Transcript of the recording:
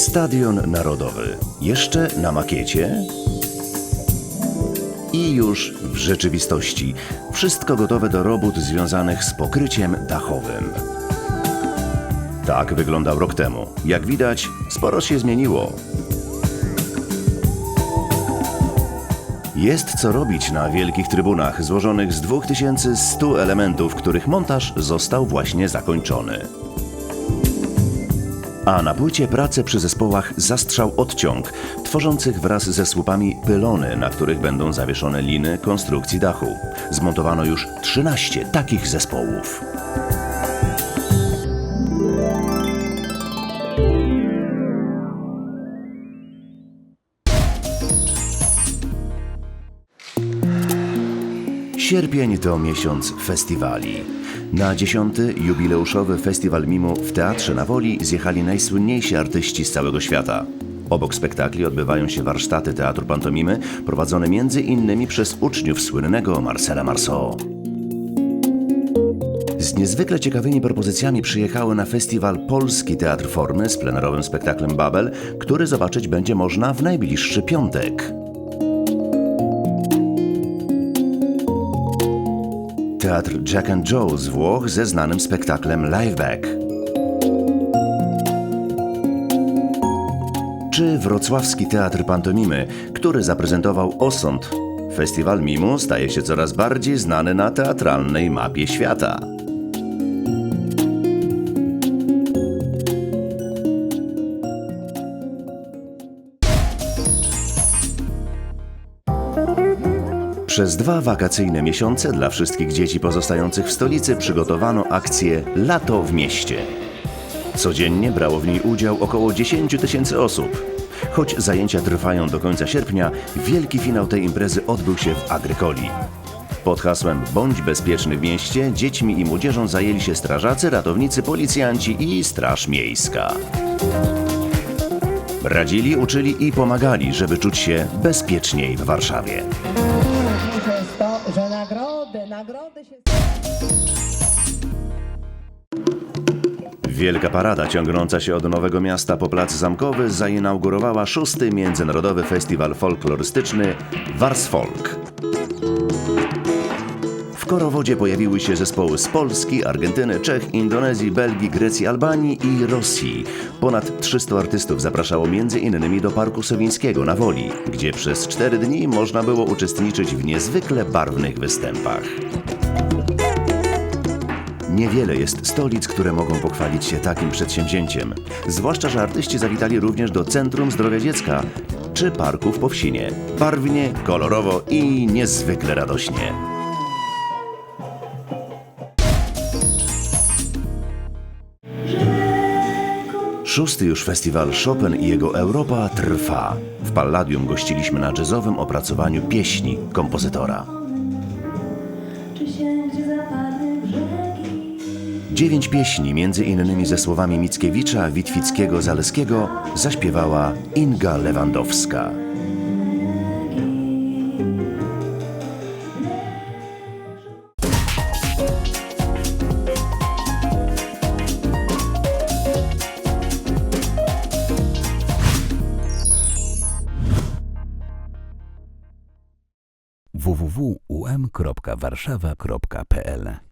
Stadion Narodowy. Jeszcze na makiecie? I już w rzeczywistości. Wszystko gotowe do robót związanych z pokryciem dachowym. Tak wyglądał rok temu. Jak widać, sporo się zmieniło. Jest co robić na wielkich trybunach złożonych z 2100 elementów, których montaż został właśnie zakończony. A na płycie pracę przy zespołach zastrzał odciąg, tworzących wraz ze słupami pylony, na których będą zawieszone liny konstrukcji dachu. Zmontowano już 13 takich zespołów. Sierpień to miesiąc festiwali. Na dziesiąty jubileuszowy festiwal mimu w Teatrze na Woli zjechali najsłynniejsi artyści z całego świata. Obok spektakli odbywają się warsztaty teatru pantomimy, prowadzone między innymi przez uczniów słynnego Marcela Marceau. Z niezwykle ciekawymi propozycjami przyjechały na festiwal Polski Teatr Formy z plenerowym spektaklem Babel, który zobaczyć będzie można w najbliższy piątek. Teatr Jack and Joe z Włoch ze znanym spektaklem Liveback. Czy wrocławski Teatr Pantomimy, który zaprezentował Osąd. Festiwal Mimu staje się coraz bardziej znany na teatralnej mapie świata. Przez dwa wakacyjne miesiące dla wszystkich dzieci pozostających w stolicy przygotowano akcję Lato w mieście. Codziennie brało w niej udział około 10 tysięcy osób. Choć zajęcia trwają do końca sierpnia, wielki finał tej imprezy odbył się w Agrykoli. Pod hasłem Bądź bezpieczny w mieście dziećmi i młodzieżą zajęli się strażacy, ratownicy, policjanci i Straż Miejska. Radzili, uczyli i pomagali, żeby czuć się bezpieczniej w Warszawie. Nagrody, nagrody się... Wielka parada ciągnąca się od Nowego Miasta po Plac Zamkowy zainaugurowała szósty Międzynarodowy Festiwal Folklorystyczny Wars Folk. Korowodzie pojawiły się zespoły z Polski, Argentyny, Czech, Indonezji, Belgii, Grecji, Albanii i Rosji. Ponad 300 artystów zapraszało m.in. do Parku Sowińskiego na Woli, gdzie przez cztery dni można było uczestniczyć w niezwykle barwnych występach. Niewiele jest stolic, które mogą pochwalić się takim przedsięwzięciem. Zwłaszcza, że artyści zawitali również do Centrum Zdrowia Dziecka czy parku w Powsinie. Barwnie, kolorowo i niezwykle radośnie. Szósty już festiwal Chopin i jego Europa trwa. W Palladium gościliśmy na jazzowym opracowaniu pieśni kompozytora. Dziewięć pieśni, między innymi ze słowami Mickiewicza, Witwickiego, Zaleskiego, zaśpiewała Inga Lewandowska. www.um.warszawa.pl